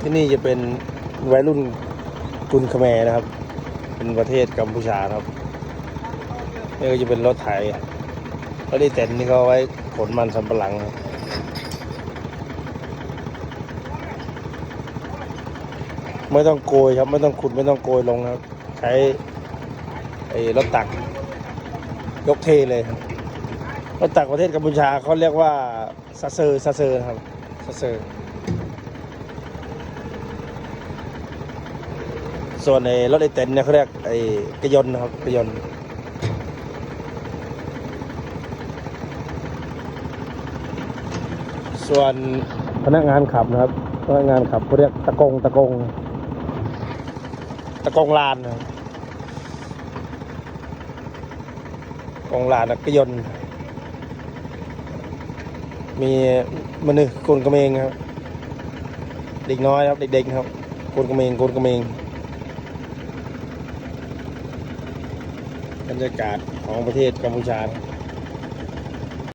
ที่นี่จะเป็นวัยรุ่นกุนคแมนะครับ เป็นประเทศกัมพูชาครับนี่ก็จะเป็นรถไถรถดีเต็นนี่เขาเอาไว้ขนมันสำปะหลังครับไม่ต้องโกยครับไม่ต้องขุดไม่ต้องโกยลงครับ ใช้ไอ้รถตัก ยกเทเลยครับรถตักประเทศกัมพูชาเขาเรียกว่าซาเซอร์ซาเซอร์ครับซาเซอร์ ส่วนในรถไอเต็นเนี่ยเขาเรียกไอ้กระยนนะครับกระยนส่วนพนักงานขับนะครับพนักงานขับเขาเรียกตะกงตะกง ตะกงลานนะครับกงลานนะกระยนมีมันนึกคนกระเมงครับเด็กน้อยครับเด็กๆครับคนกระเมงคนกระเมง บรรยากาศของประเทศกัมพูชา